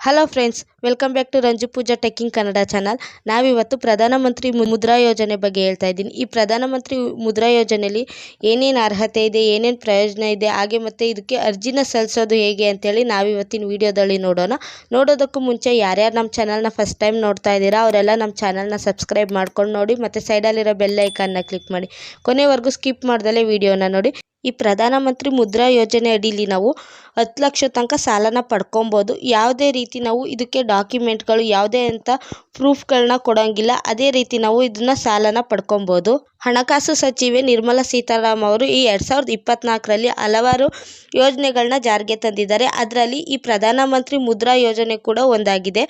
Hello friends welcome back to Ranju Pooja techking Kannada channel ನಾವಿವತ್ತು ಪ್ರಧಾನಮಂತ್ರಿ ಮುದ್ರಾ ಯೋಜನೆ ಬಗ್ಗೆ ಹೇಳ್ತಾ ಇದ್ದೀನಿ. ಈ ಪ್ರಧಾನಮಂತ್ರಿ ಮುದ್ರಾ ಯೋಜನೆಯಲ್ಲಿ ಏನೇನು ಅರ್ಹತೆ ಇದೆ, ಏನೇನು ಪ್ರಯೋಜನ ಇದೆ, ಹಾಗೆ ಮತ್ತು ಇದಕ್ಕೆ ಅರ್ಜಿನ ಸಲ್ಲಿಸೋದು ಹೇಗೆ ಅಂತೇಳಿ ನಾವಿವತ್ತಿನ ವಿಡಿಯೋದಲ್ಲಿ ನೋಡೋಣ. ನೋಡೋದಕ್ಕೂ ಮುಂಚೆ ಯಾರ್ಯಾರು ನಮ್ಮ ಚಾನಲ್ನ ಫಸ್ಟ್ ಟೈಮ್ ನೋಡ್ತಾ ಇದ್ದೀರಾ, ಅವರೆಲ್ಲ ನಮ್ಮ ಚಾನಲ್ನ ಸಬ್ಸ್ಕ್ರೈಬ್ ಮಾಡ್ಕೊಂಡು ನೋಡಿ ಮತ್ತು ಸೈಡಲ್ಲಿರೋ ಬೆಲ್ ಐಕಾನ್ನ ಕ್ಲಿಕ್ ಮಾಡಿ. ಕೊನೆವರೆಗೂ ಸ್ಕಿಪ್ ಮಾಡ್ದಲೇ ವೀಡಿಯೋನ ನೋಡಿ. ಈ ಪ್ರಧಾನಮಂತ್ರಿ ಮುದ್ರಾ ಯೋಜನೆ ಅಡಿಲಿ ನಾವು ಹತ್ತು ಲಕ್ಷ ತನಕ ಸಾಲನ ಪಡ್ಕೊಬೋದು. ಯಾವುದೇ ರೀತಿ ನಾವು ಇದಕ್ಕೆ ಡಾಕ್ಯುಮೆಂಟ್ಗಳು, ಯಾವುದೇ ಅಂತ ಪ್ರೂಫ್ಗಳನ್ನ ಕೊಡೋಂಗಿಲ್ಲ. ಅದೇ ರೀತಿ ನಾವು ಇದನ್ನ ಸಾಲನ ಪಡ್ಕೊಬೋದು. ಹಣಕಾಸು ಸಚಿವೆ ನಿರ್ಮಲಾ ಸೀತಾರಾಮ್ ಅವರು ಈ ಎರಡು ಸಾವಿರದ ಇಪ್ಪತ್ನಾಲ್ಕರಲ್ಲಿ ಹಲವಾರು ಯೋಜನೆಗಳನ್ನ ಜಾರಿಗೆ ತಂದಿದ್ದಾರೆ. ಅದರಲ್ಲಿ ಈ ಪ್ರಧಾನಮಂತ್ರಿ ಮುದ್ರಾ ಯೋಜನೆ ಕೂಡ ಒಂದಾಗಿದೆ.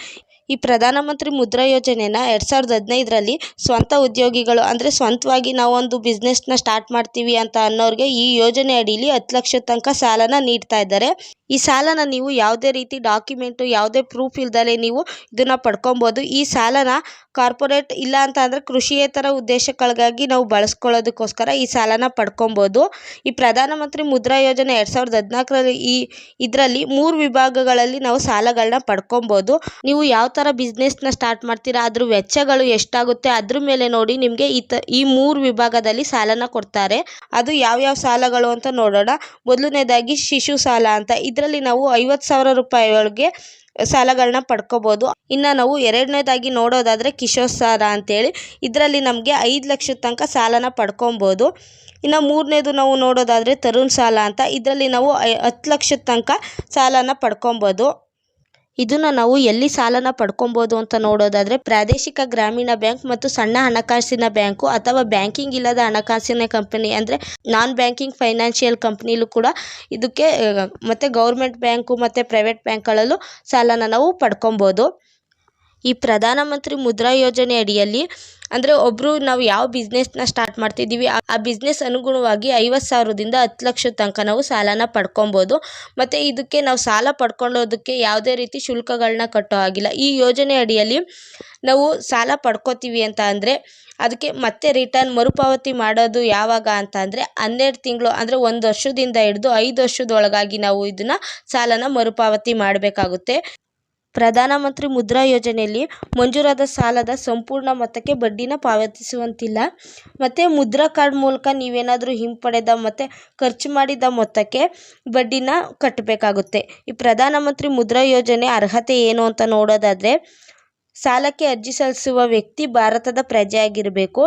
ಈ ಪ್ರಧಾನಮಂತ್ರಿ ಮುದ್ರಾ ಯೋಜನೆನ ಎರಡು ಸಾವಿರದ ಹದಿನೈದರಲ್ಲಿ ಸ್ವಂತ ಉದ್ಯೋಗಿಗಳು, ಅಂದರೆ ಸ್ವಂತವಾಗಿ ನಾವೊಂದು ಬಿಸ್ನೆಸ್ನ ಸ್ಟಾರ್ಟ್ ಮಾಡ್ತೀವಿ ಅಂತ ಅನ್ನೋರಿಗೆ ಈ ಯೋಜನೆ ಅಡಿಯಲ್ಲಿ ಹತ್ತು ಲಕ್ಷ ತನಕ ಸಾಲನ ನೀಡ್ತಾ ಇದ್ದಾರೆ. ಈ ಸಾಲನ ನೀವು ಯಾವುದೇ ರೀತಿ ಡಾಕ್ಯುಮೆಂಟು ಯಾವುದೇ ಪ್ರೂಫ್ ಇಲ್ದಲೆ ನೀವು ಇದನ್ನು ಪಡ್ಕೊಬೋದು. ಈ ಸಾಲನ ಕಾರ್ಪೊರೇಟ್ ಇಲ್ಲ ಅಂತ ಅಂದರೆ ಕೃಷಿಯೇತರ ಉದ್ದೇಶಗಳಿಗಾಗಿ ನಾವು ಬಳಸ್ಕೊಳ್ಳೋದಕ್ಕೋಸ್ಕರ ಈ ಸಾಲನ ಪಡ್ಕೊಬೋದು. ಈ ಪ್ರಧಾನಮಂತ್ರಿ ಮುದ್ರಾ ಯೋಜನೆ ಎರಡು ಸಾವಿರದ ಹದಿನಾಲ್ಕರಲ್ಲಿ ಈ, ಇದರಲ್ಲಿ ಮೂರು ವಿಭಾಗಗಳಲ್ಲಿ ನಾವು ಸಾಲಗಳನ್ನ ಪಡ್ಕೊಬೋದು. ನೀವು ಯಾವ ಥರ ಬಿಸ್ನೆಸ್ನ ಸ್ಟಾರ್ಟ್ ಮಾಡ್ತೀರಾ? ಅದ್ರ ವೆಚ್ಚಗಳು ಎಷ್ಟಾಗುತ್ತೆ? ಅದ್ರ ಮೇಲೆ ನೋಡಿ ನಿಮಗೆ ಈ ತ, ಈ ಮೂರು ವಿಭಾಗದಲ್ಲಿ ಸಾಲನ ಕೊಡ್ತಾರೆ. ಅದು ಯಾವ್ಯಾವ ಸಾಲಗಳು ಅಂತ ನೋಡೋಣ. ಮೊದಲನೇದಾಗಿ ಶಿಶು ಸಾಲ ಅಂತ. ಇದರಲ್ಲಿ ನಾವು ಐವತ್ತು ಸಾವಿರ ರೂಪಾಯಿಗಳಿಗೆ ಸಾಲಗಳನ್ನ ಪಡ್ಕೋಬೋದು. ಇನ್ನು ನಾವು ಎರಡನೇದಾಗಿ ನೋಡೋದಾದರೆ ಕಿಶೋರ್ ಸಾಲ ಅಂತೇಳಿ. ಇದರಲ್ಲಿ ನಮಗೆ ಐದು ಲಕ್ಷದ ತನಕ ಸಾಲನ ಪಡ್ಕೊಬೋದು. ಇನ್ನು ಮೂರನೇದು ನಾವು ನೋಡೋದಾದರೆ ತರುಣ್ ಸಾಲ ಅಂತ. ಇದರಲ್ಲಿ ನಾವು ಐ, ಹತ್ತು ಲಕ್ಷದ ತನಕ ಸಾಲನ ಪಡ್ಕೊಬೋದು. ಇದನ್ನು ನಾವು ಎಲ್ಲಿ ಸಾಲನ ಪಡ್ಕೊಬಹುದು ಅಂತ ನೋಡೋದಾದ್ರೆ ಪ್ರಾದೇಶಿಕ ಗ್ರಾಮೀಣ ಬ್ಯಾಂಕ್ ಮತ್ತು ಸಣ್ಣ ಹಣಕಾಸಿನ ಬ್ಯಾಂಕು ಅಥವಾ ಬ್ಯಾಂಕಿಂಗ್ ಇಲ್ಲದ ಹಣಕಾಸಿನ ಕಂಪನಿ ಅಂದ್ರೆ ನಾನ್ ಬ್ಯಾಂಕಿಂಗ್ ಫೈನಾನ್ಷಿಯಲ್ ಕಂಪ್ನಿಲೂ ಕೂಡ ಇದಕ್ಕೆ, ಮತ್ತೆ ಗೌರ್ಮೆಂಟ್ ಬ್ಯಾಂಕು ಮತ್ತೆ ಪ್ರೈವೇಟ್ ಬ್ಯಾಂಕ್ಗಳಲ್ಲೂ ಸಾಲನ ನಾವು ಪಡ್ಕೊಬೋದು. ಈ ಪ್ರಧಾನಮಂತ್ರಿ ಮುದ್ರಾ ಯೋಜನೆ ಅಡಿಯಲ್ಲಿ, ಅಂದರೆ ಒಬ್ಬರು ನಾವು ಯಾವ ಬಿಸ್ನೆಸ್ನ ಸ್ಟಾರ್ಟ್ ಮಾಡ್ತಿದ್ದೀವಿ, ಆ- ಬಿಸ್ನೆಸ್ ಅನುಗುಣವಾಗಿ ಐವತ್ತು ಸಾವಿರದಿಂದ ಹತ್ತು ಲಕ್ಷದ ತನಕ ನಾವು ಸಾಲನ ಪಡ್ಕೊಬೋದು. ಮತ್ತು ಇದಕ್ಕೆ ನಾವು ಸಾಲ ಪಡ್ಕೊಳ್ಳೋದಕ್ಕೆ ಯಾವುದೇ ರೀತಿ ಶುಲ್ಕಗಳನ್ನ ಕಟ್ಟೋ ಹಾಗಿಲ್ಲ. ಈ ಯೋಜನೆ ಅಡಿಯಲ್ಲಿ ನಾವು ಸಾಲ ಪಡ್ಕೋತೀವಿ ಅಂತ ಅಂದರೆ, ಅದಕ್ಕೆ ಮತ್ತೆ ರಿಟರ್ನ್ ಮರುಪಾವತಿ ಮಾಡೋದು ಯಾವಾಗ ಅಂತ ಅಂದರೆ, ಹನ್ನೆರಡು ತಿಂಗಳು, ಅಂದರೆ ಒಂದು ವರ್ಷದಿಂದ ಹಿಡಿದು ಐದು ವರ್ಷದೊಳಗಾಗಿ ನಾವು ಇದನ್ನು ಸಾಲನ ಮರುಪಾವತಿ ಮಾಡಬೇಕಾಗುತ್ತೆ. ಪ್ರಧಾನಮಂತ್ರಿ ಮುದ್ರಾ ಯೋಜನೆಯಲ್ಲಿ ಮಂಜೂರಾದ ಸಾಲದ ಸಂಪೂರ್ಣ ಮೊತ್ತಕ್ಕೆ ಬಡ್ಡಿನ ಪಾವತಿಸುವಂತಿಲ್ಲ. ಮತ್ತು ಮುದ್ರಾ ಕಾರ್ಡ್ ಮೂಲಕ ನೀವೇನಾದರೂ ಹಿಂಪಡೆದ ಮತ್ತು ಖರ್ಚು ಮಾಡಿದ ಮೊತ್ತಕ್ಕೆ ಬಡ್ಡಿನ ಕಟ್ಟಬೇಕಾಗುತ್ತೆ. ಈ ಪ್ರಧಾನಮಂತ್ರಿ ಮುದ್ರಾ ಯೋಜನೆ ಅರ್ಹತೆ ಏನು ಅಂತ ನೋಡೋದಾದರೆ, ಸಾಲಕ್ಕೆ ಅರ್ಜಿ ಸಲ್ಲಿಸುವ ವ್ಯಕ್ತಿ ಭಾರತದ ಪ್ರಜೆಯಾಗಿರಬೇಕು.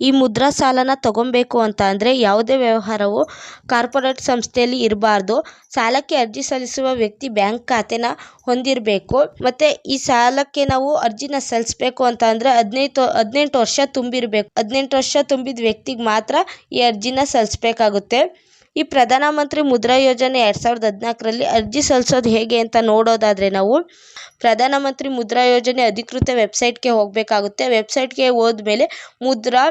ಈ ಮುದ್ರಾ ಸಾಲನ ತಗೊಬೇಕು ಅಂತ ಅಂದರೆ ಯಾವುದೇ ವ್ಯವಹಾರವು ಕಾರ್ಪೊರೇಟ್ ಸಂಸ್ಥೆಯಲ್ಲಿ ಇರಬಾರ್ದು. ಸಾಲಕ್ಕೆ ಅರ್ಜಿ ಸಲ್ಲಿಸುವ ವ್ಯಕ್ತಿ ಬ್ಯಾಂಕ್ ಖಾತೆನ ಹೊಂದಿರಬೇಕು. ಮತ್ತೆ ಈ ಸಾಲಕ್ಕೆ ನಾವು ಅರ್ಜಿನ ಸಲ್ಲಿಸ್ಬೇಕು ಅಂತ ಅಂದ್ರೆ ಹದಿನೈದು ಹದಿನೆಂಟು ವರ್ಷ ತುಂಬಿರಬೇಕು. ಹದಿನೆಂಟು ವರ್ಷ ತುಂಬಿದ ವ್ಯಕ್ತಿಗೆ ಮಾತ್ರ ಈ ಅರ್ಜಿನ ಸಲ್ಲಿಸ್ಬೇಕಾಗುತ್ತೆ. ಈ ಪ್ರಧಾನಮಂತ್ರಿ ಮುದ್ರಾ ಯೋಜನೆ ಎರಡು ಸಾವಿರದ ಹದಿನಾಲ್ಕರಲ್ಲಿ ಅರ್ಜಿ ಸಲ್ಲಿಸೋದು ಹೇಗೆ ಅಂತ ನೋಡೋದಾದರೆ ನಾವು ಪ್ರಧಾನಮಂತ್ರಿ ಮುದ್ರಾ ಯೋಜನೆ ಅಧಿಕೃತ ವೆಬ್ಸೈಟ್ಗೆ ಹೋಗಬೇಕಾಗುತ್ತೆ. ವೆಬ್ಸೈಟ್ಗೆ ಹೋದ್ಮೇಲೆ Mudra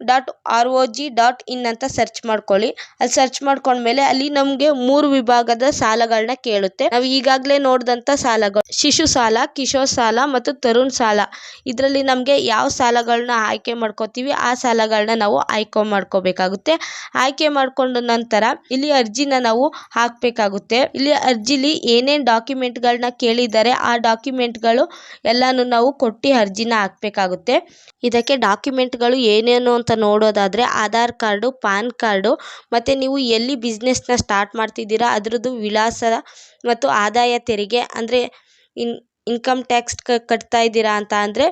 dot R O G dot in ಅಂತ ಸರ್ಚ್ ಮಾಡ್ಕೊಳ್ಳಿ. ಅಲ್ಲಿ ಸರ್ಚ್ ಮಾಡ್ಕೊಂಡ್ಮೇಲೆ ಅಲ್ಲಿ ನಮಗೆ ಮೂರು ವಿಭಾಗದ ಸಾಲಗಳನ್ನ ಕೇಳುತ್ತೆ. ನಾವು ಈಗಾಗಲೇ ನೋಡಿದಂಥ ಸಾಲಗಳು, ಶಿಶು ಸಾಲ, ಕಿಶೋರ್ ಸಾಲ ಮತ್ತು ತರುಣ್ ಸಾಲ. ಇದರಲ್ಲಿ ನಮಗೆ ಯಾವ ಸಾಲಗಳನ್ನ ಆಯ್ಕೆ ಮಾಡ್ಕೋತೀವಿ, ಆ ಸಾಲಗಳನ್ನ ನಾವು ಆಯ್ಕೆ ಮಾಡ್ಕೋಬೇಕಾಗುತ್ತೆ. ಆಯ್ಕೆ ಮಾಡಿಕೊಂಡ ನಂತರ ಇಲ್ಲಿ ಅರ್ಜಿನ ನಾವು ಹಾಕಬೇಕಾಗುತ್ತೆ. ಇಲ್ಲಿ ಅರ್ಜಿಲಿ ಏನೇನು ಡಾಕ್ಯುಮೆಂಟ್ಗಳನ್ನ ಕೇಳಿದ್ದಾರೆ ಆ ಡಾಕ್ಯುಮೆಂಟ್ಗಳು ಎಲ್ಲಾನು ನಾವು ಕೊಟ್ಟು ಅರ್ಜಿನ ಹಾಕಬೇಕಾಗುತ್ತೆ. ಇದಕ್ಕೆ ಡಾಕ್ಯುಮೆಂಟ್ಗಳು ಏನೇನು ಅಂತ ನೋಡೋದಾದರೆ ಆಧಾರ್ ಕಾರ್ಡು, ಪಾನ್ ಕಾರ್ಡು ಮತ್ತು ನೀವು ಎಲ್ಲಿ ಬಿಸ್ನೆಸ್ನ ಸ್ಟಾರ್ಟ್ ಮಾಡ್ತಿದ್ದೀರಾ, ಅದರದ್ದು ವಿಳಾಸ ಮತ್ತು ಆದಾಯ ತೆರಿಗೆ, ಅಂದರೆ ಇನ್ ಇನ್ಕಮ್ ಟ್ಯಾಕ್ಸ್ ಕಟ್ತಾ ಇದ್ದೀರಾ ಅಂತ ಅಂದರೆ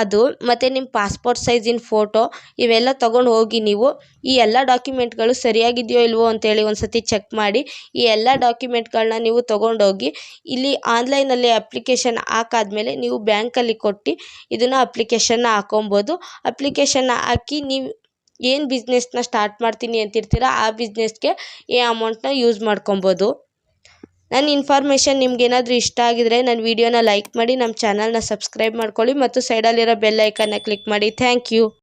ಅದು ಮತ್ತು ನಿಮ್ಮ ಪಾಸ್ಪೋರ್ಟ್ ಸೈಜಿನ ಫೋಟೋ ಇವೆಲ್ಲ ತೊಗೊಂಡು ಹೋಗಿ ನೀವು ಈ ಎಲ್ಲ ಡಾಕ್ಯುಮೆಂಟ್ಗಳು ಸರಿಯಾಗಿದೆಯೋ ಇಲ್ವೋ ಅಂತೇಳಿ ಒಂದು ಸರ್ತಿ ಚೆಕ್ ಮಾಡಿ. ಈ ಎಲ್ಲ ಡಾಕ್ಯುಮೆಂಟ್ಗಳನ್ನ ನೀವು ತೊಗೊಂಡೋಗಿ ಇಲ್ಲಿ ಆನ್ಲೈನಲ್ಲಿ ಅಪ್ಲಿಕೇಶನ್ ಹಾಕಾದ್ಮೇಲೆ ನೀವು ಬ್ಯಾಂಕಲ್ಲಿ ಕೊಟ್ಟು ಇದನ್ನು ಅಪ್ಲಿಕೇಶನ್ನ ಹಾಕೊಬೋದು ಅಪ್ಲಿಕೇಶನ್ನ ಹಾಕಿ ನೀವು ಏನು ಬಿಸ್ನೆಸ್ನ ಸ್ಟಾರ್ಟ್ ಮಾಡ್ತೀನಿ ಅಂತಿರ್ತೀರ ಆ ಬಿಸ್ನೆಸ್ಗೆ ಈ ಅಮೌಂಟ್ನ ಯೂಸ್ ಮಾಡ್ಕೊಬೋದು. ನನ್ನ ಇನ್ಫಾರ್ಮೇಷನ್ ನಿಮ್ಗೇನಾದರೂ ಇಷ್ಟ ಆಗಿದ್ರೆ ನನ್ನ ವೀಡಿಯೋನ ಲೈಕ್ ಮಾಡಿ, ನಮ್ಮ ಚಾನಲ್ನ ಸಬ್ಸ್ಕ್ರೈಬ್ ಮಾಡ್ಕೊಳ್ಳಿ ಮತ್ತು ಸೈಡಲ್ಲಿರೋ ಬೆಲ್ ಐಕನ್ನ ಕ್ಲಿಕ್ ಮಾಡಿ. Thank you